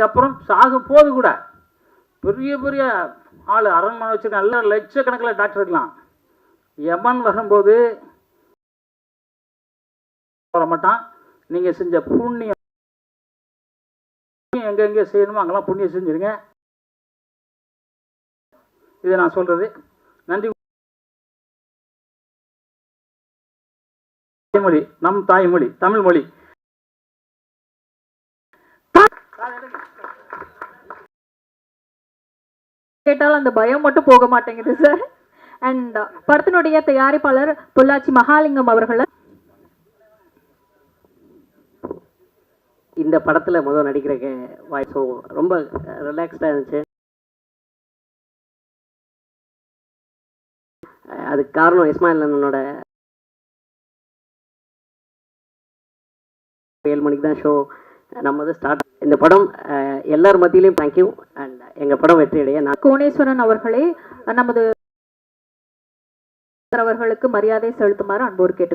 அதுக்கப்புறம் சாகும் போது கூட பெரிய பெரிய ஆள் அரண்மனை வச்சுருக்க நல்ல லட்சக்கணக்கில் டாக்டர் இருக்கலாம். எமன் வரும்போது வர மாட்டான். நீங்கள் செஞ்ச புண்ணியம் எங்கெங்கே செய்யணுமோ அங்கெல்லாம் புண்ணியம் செஞ்சுருங்க. இதை நான் சொல்கிறது நன்றி. தாய்மொழி நம் தாய்மொழி தமிழ் மொழி. கேட்டால் அந்த பயம் மட்டும் போக மாட்டேங்குது சார் அண்ட் படத்தினுடைய தயாரிப்பாளர் பொள்ளாச்சி மகாலிங்கம் அவர்கள். இந்த படத்தில் முதல் நடிக்கிறக்கு வாய்ஸ் ரொம்ப ரிலாக்ஸ்டாக இருந்துச்சு. அதுக்கு காரணம் இஸ்மாயில் அண்ணனோட ஏழு மணிக்கு தான் ஷோ நம்ம வந்து ஸ்டார்ட் இந்த படம் அஹ், எல்லார் மத்தியிலையும் தேங்க்யூ அண்ட் எங்கள் படம் வெற்றியடைய நான் கோணேஸ்வரன் அவர்களே நமது அவர்களுக்கு மரியாதை செலுத்துமாறு அன்போடு கேட்டு